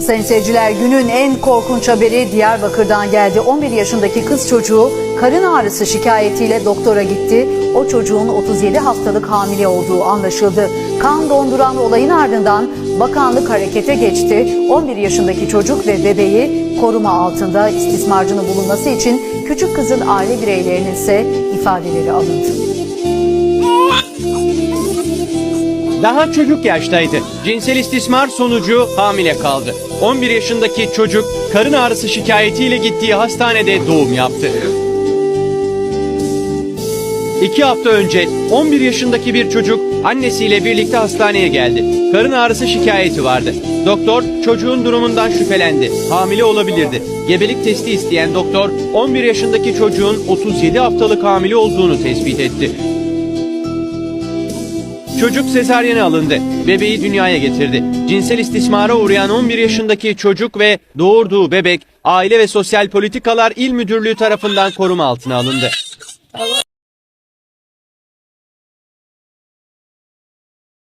Sayın seyirciler günün en korkunç haberi Diyarbakır'dan geldi. 11 yaşındaki kız çocuğu karın ağrısı şikayetiyle doktora gitti. O çocuğun 37 haftalık hamile olduğu anlaşıldı. Kan donduran olayın ardından bakanlık harekete geçti. 11 yaşındaki çocuk ve bebeği koruma altında istismarcının bulunması için küçük kızın aile bireylerinin ise ifadeleri alındı. Daha çocuk yaştaydı. Cinsel istismar sonucu hamile kaldı. 11 yaşındaki çocuk karın ağrısı şikayetiyle gittiği hastanede doğum yaptı. İki hafta önce 11 yaşındaki bir çocuk annesiyle birlikte hastaneye geldi. Karın ağrısı şikayeti vardı. Doktor çocuğun durumundan şüphelendi. Hamile olabilirdi. Gebelik testi isteyen doktor 11 yaşındaki çocuğun 37 haftalık hamile olduğunu tespit etti. Çocuk sezaryene alındı. Bebeği dünyaya getirdi. Cinsel istismara uğrayan 11 yaşındaki çocuk ve doğurduğu bebek Aile ve Sosyal Politikalar İl Müdürlüğü tarafından koruma altına alındı.